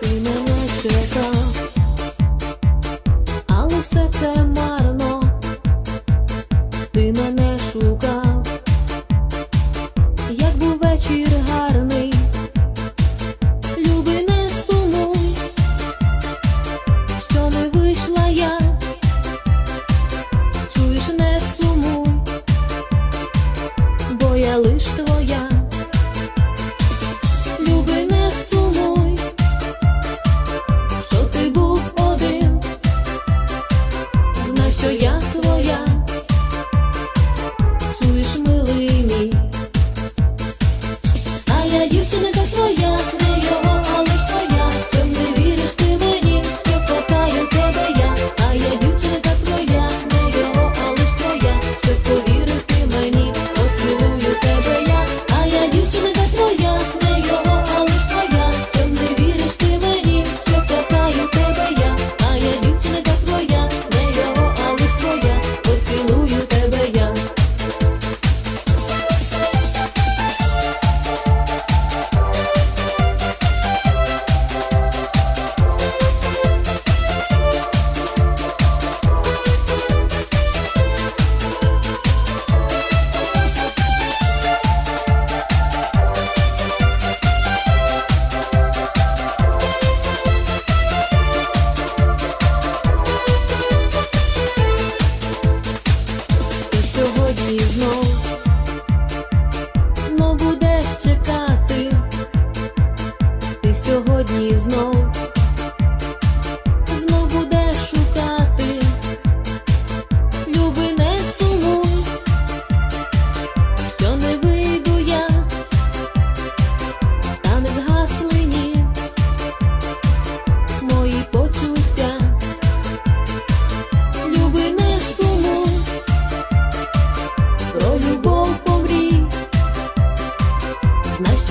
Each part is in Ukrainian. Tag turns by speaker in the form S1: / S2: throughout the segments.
S1: ти мене чекав, але все це марно, ти мене шукав, як був гарний, люби сумуй, що не вийшла я, чуєш, не сумуй, бо я лиш твоя, люби не.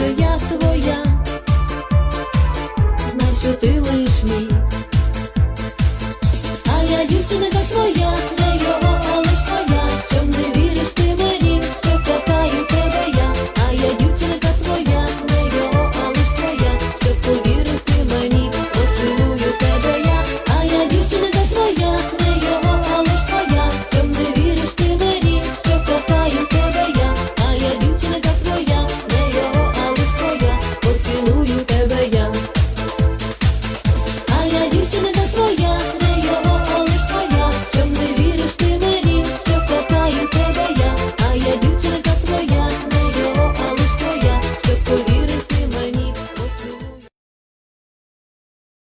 S1: що я твоя, знай, що ти лиш мій, а я дівчинка твоя.